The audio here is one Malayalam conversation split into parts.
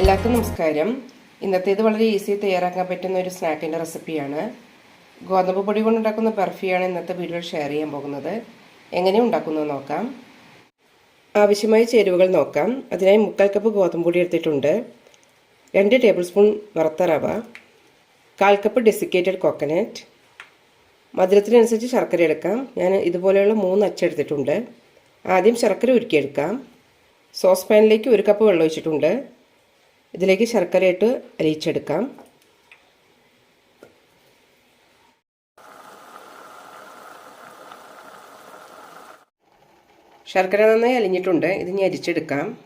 എല്ലാവർക്കും നമസ്കാരം. ഇന്നത്തേത് വളരെ ഈസി തയ്യാറാക്കാൻ പറ്റുന്ന ഒരു സ്നാക്കിന്റെ റെസിപ്പിയാണ്. ഗോതമ്പ് പൊടി കൊണ്ടുണ്ടാക്കുന്ന ബർഫിയാണ് ഇന്നത്തെ വീഡിയോയിൽ ഷെയർ ചെയ്യാൻ പോകുന്നത്. എങ്ങനെ ഉണ്ടാക്കുന്നത് നോക്കാം. ആവശ്യമായ ചേരുവകൾ നോക്കാം. അതിനായി മുക്കാൽ കപ്പ് ഗോതമ്പ് പൊടി എടുത്തിട്ടുണ്ട്. രണ്ട് ടേബിൾ സ്പൂൺ വറുത്ത റവ. കാൽ കപ്പ് ഡെസിക്കേറ്റഡ് കോക്കനട്ട് മധുരത്തിനനുസരിച്ച് ശർക്കര എടുക്കാം. ഞാൻ ഇതുപോലെയുള്ള മൂന്ന് അച്ചെടുത്തിട്ടുണ്ട് ആദ്യം ശർക്കര ഉരുക്കിയെടുക്കാം. സോസ് പാനിലേക്ക് ഒരു കപ്പ് വെള്ളം ഒഴിച്ചിട്ടുണ്ട്. ഇതിലേക്ക് ശർക്കര ഇട്ട് അലിയിച്ചെടുക്കാം ശർക്കര നന്നായി അലിഞ്ഞിട്ടുണ്ട്. ഇത് ഇനി അരിച്ചെടുക്കാം.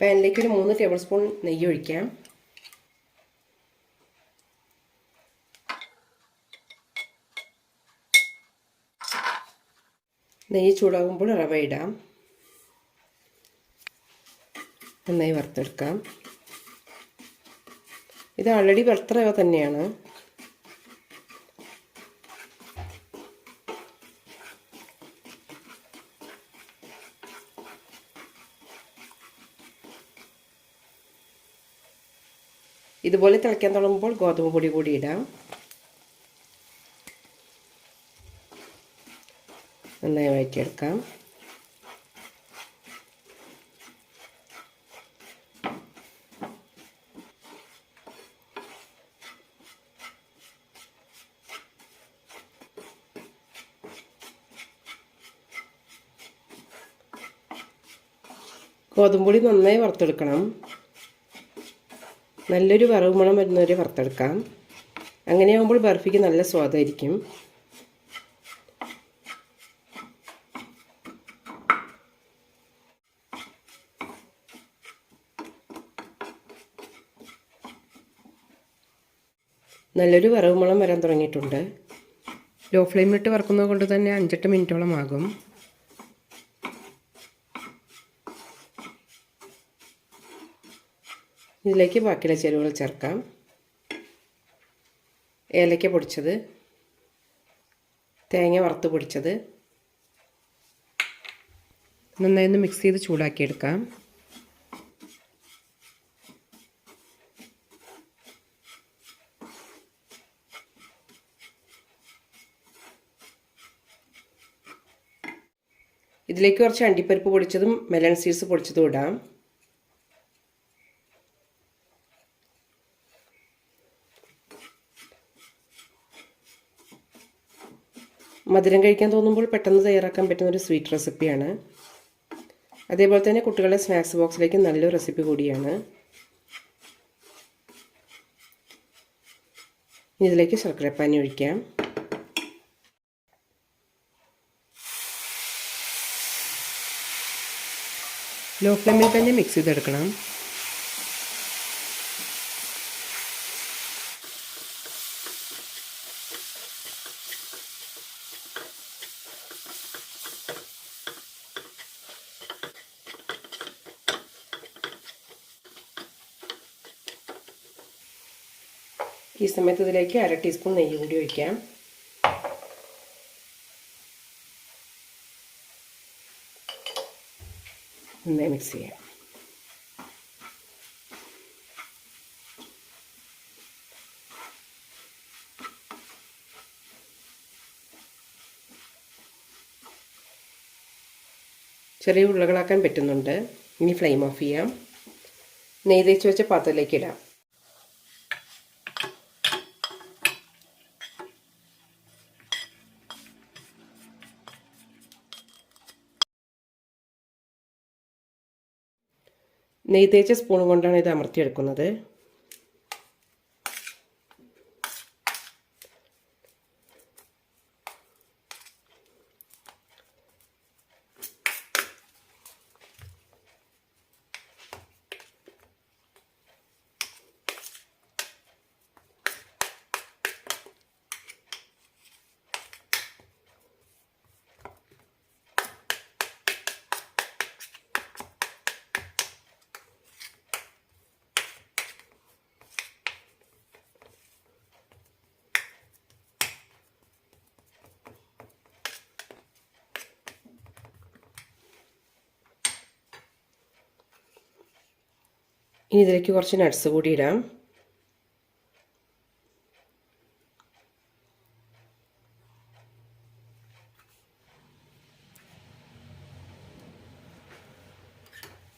പാനിലേക്ക് ഒരു മൂന്ന് ടേബിൾ സ്പൂൺ നെയ്യ് ഒഴിക്കാം. നെയ്യ് ചൂടാകുമ്പോൾ റവ ഇടാം. നന്നായി വറുത്തെടുക്കാം. ഇത് ആൾറെഡി വറുത്ത റവ തന്നെയാണ്. ഇതുപോലെ തിളയ്ക്കാൻ തുടങ്ങുമ്പോൾ ഗോതമ്പ് പൊടി കൂടി ഇടാം. നന്നായി വഴറ്റിയെടുക്കാം ഗോതമ്പൊടി നന്നായി വറുത്തെടുക്കണം. നല്ലൊരു വറവ് മണം വരുന്നവരെ വറുത്തെടുക്കാം. അങ്ങനെയാകുമ്പോൾ ബർഫിക്ക് നല്ല സ്വാദായിരിക്കും. നല്ലൊരു വറവ് മണം വരാൻ തുടങ്ങിയിട്ടുണ്ട്. ലോ ഫ്ലെയിമിലിട്ട് വറക്കുന്നത് കൊണ്ട് തന്നെ അഞ്ചെട്ട് മിനിറ്റോളം ആകും. ഇതിലേക്ക് ബാക്കിയുള്ള ചേരുവകൾ ചേർക്കാം. ഏലക്ക പൊടിച്ചത്. തേങ്ങ വറുത്ത് പൊടിച്ചത്. നന്നായി ഒന്ന് മിക്സ് ചെയ്ത് ചൂടാക്കിയെടുക്കാം. ഇതിലേക്ക് കുറച്ച് അണ്ടിപ്പരിപ്പ് പൊടിച്ചതും മെലൺ സീഡ്സ് പൊടിച്ചതും ഇടാം. മധുരം കഴിക്കാൻ തോന്നുമ്പോൾ പെട്ടെന്ന് തയ്യാറാക്കാൻ പറ്റുന്ന ഒരു സ്വീറ്റ് റെസിപ്പിയാണ് അതേപോലെ തന്നെ കുട്ടികളുടെ സ്നാക്സ് ബോക്സിലേക്ക് നല്ലൊരു റെസിപ്പി കൂടിയാണ്. ഇതിലേക്ക് ശർക്കരപ്പാനി ഒഴിക്കാം. ലോ ഫ്ലെയിമിൽ തന്നെ മിക്സ് ചെയ്തെടുക്കണം. ഈ സമയത്ത് ഇതിലേക്ക് അര ടീസ്പൂൺ നെയ്യ് കൂടി ഒഴിക്കാം. നന്നായി മിക്സ് ചെയ്യാം. ചെറിയ ഉരുളകളാക്കാൻ പറ്റുന്നുണ്ട്. ഇനി ഫ്ലെയിം ഓഫ് ചെയ്യാം. നെയ്തേച്ച് വെച്ച പാത്രത്തിലേക്ക് ഇടാം. നെയ്യ് തേച്ച സ്പൂൺ കൊണ്ടാണ് ഇത് അമർത്തിയെടുക്കുന്നത്. ഇനി ഇതിലേക്ക് കുറച്ച് നട്ട്സ് കൂടി ഇടാം.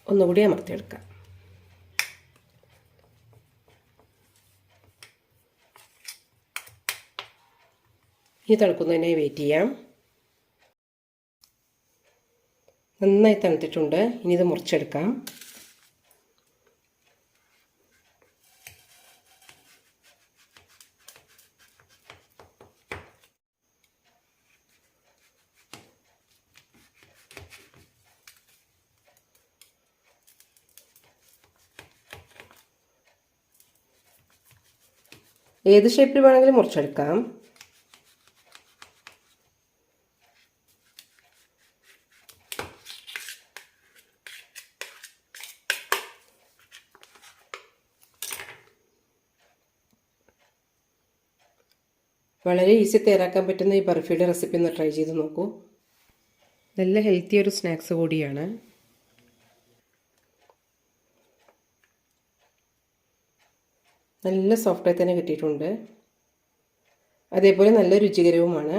ഒന്നുകൂടി അമർത്തിയെടുക്കാം. ഇനി തണുക്കുന്നതിനായി വെയിറ്റ് ചെയ്യാം. നന്നായി തണുത്തിട്ടുണ്ട്. ഇനി ഇത് മുറിച്ചെടുക്കാം. ഏത് ഷേപ്പിൽ വേണമെങ്കിലും മുറിച്ചെടുക്കാം. വളരെ ഈസി തയ്യാറാക്കാൻ പറ്റുന്ന ഈ ബർഫിയുടെ റെസിപ്പി ഒന്ന് ട്രൈ ചെയ്ത് നോക്കൂ. നല്ല ഹെൽത്തി ഒരു സ്നാക്സ് കൂടിയാണ്. നല്ല സോഫ്റ്റായി തന്നെ കിട്ടിയിട്ടുണ്ട്. അതേപോലെ നല്ല രുചികരവുമാണ്.